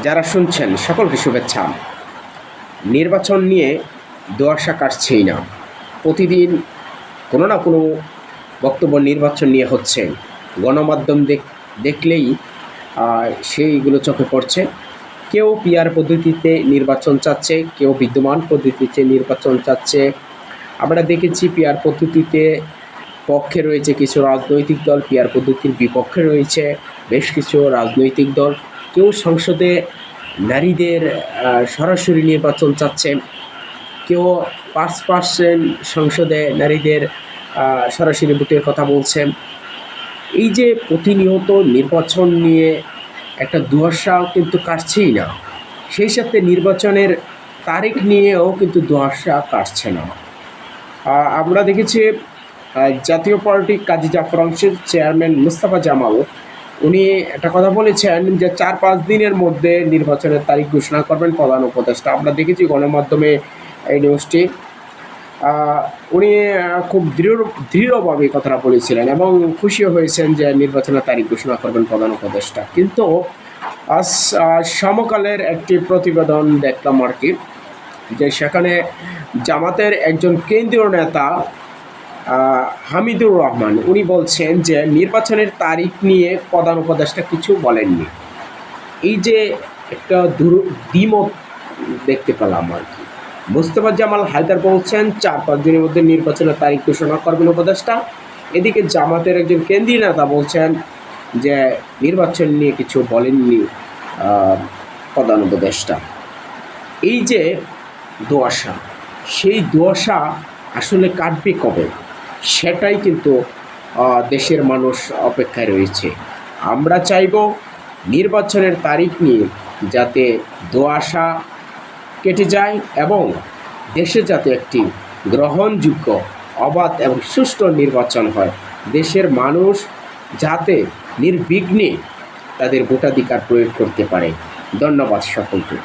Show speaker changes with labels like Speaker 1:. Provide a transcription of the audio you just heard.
Speaker 1: যারা শুনছেন, সকলকে শুভেচ্ছা। নির্বাচন নিয়ে দোয়াশা কাটছেই না। প্রতিদিন কোনো না কোনো বক্তব্য নির্বাচন নিয়ে হচ্ছে। গণমাধ্যম দেখ, দেখলেই সেইগুলো চোখে পড়ছে। কেউ পিয়ার পদ্ধতিতে নির্বাচন চাচ্ছে, কেউ বিদ্যমান পদ্ধতিতে নির্বাচন চাচ্ছে। আমরা দেখেছি পিয়ার পদ্ধতিতে পক্ষে রয়েছে কিছু রাজনৈতিক দল পিয়ার পদ্ধতির বিপক্ষে রয়েছে বেশ কিছু রাজনৈতিক দল। কেউ সংসদে নারীদের সরাসরি নির্বাচন চাচ্ছে, কেউ পাঁচ পার্সেন্ট সংসদে নারীদের সরাসরি ভোটের কথা বলছেন এই যে প্রতিনিয়ত নির্বাচন নিয়ে একটা দুয়াশাও কিন্তু কাটছেই না, সেই সাথে নির্বাচনের তারিখ নিয়েও কিন্তু দুয়াশা কাটছে না। আমরা দেখেছি জাতীয় পার্টি কাজী জাফর অংশের চেয়ারম্যান মুস্তাফা জামাল উনি একটা কথা বলেছেন যে চার পাঁচ দিনের মধ্যে নির্বাচনের তারিখ ঘোষণা করবেন প্রধান উপদেষ্টা। আমরা দেখেছি গণমাধ্যমে এই নিউজটি উনি খুব দৃঢ়, দৃঢ়ভাবে কথাটা বলেছিলেন এবং খুশিও হয়েছেন যে নির্বাচনের তারিখ ঘোষণা করবেন প্রধান উপদেষ্টা। কিন্তু আজ সমকালের একটি প্রতিবেদন দেখলাম আর কি, যে সেখানে জামাতের একজন কেন্দ্রীয় নেতা হামিদুর রহমান, উনি বলছেন যে নির্বাচনের তারিখ নিয়ে প্রধান উপদেষ্টা কিছু বলেননি। এই যে একটা দুর, দ্বিমত দেখতে পেলাম আর কি। মুস্তফা জামাল হায়দার বলছেন, চার পাঁচ দিনের মধ্যে নির্বাচনের তারিখ ঘোষণা করবেন উপদেষ্টা। এদিকে জামাতের একজন কেন্দ্রীয় নেতা বলছেন যে নির্বাচন নিয়ে কিছু বলেননি প্রধান উপদেষ্টা। এই যে দোয়াশা, সেই দোয়াশা আসলে কাটবে কবে? সেটাই কিন্তু দেশের মানুষ অপেক্ষায় রয়েছে। আমরা চাইব নির্বাচনের তারিখ নিয়ে যাতে দোয়াশা কেটে যায় এবং দেশে যাতে একটি গ্রহণযোগ্য, অবাধ এবং সুষ্ঠু নির্বাচন হয়। দেশের মানুষ যাতে নির্বিঘ্নে তাদের ভোটাধিকার প্রয়োগ করতে পারে। ধন্যবাদ সকলকে।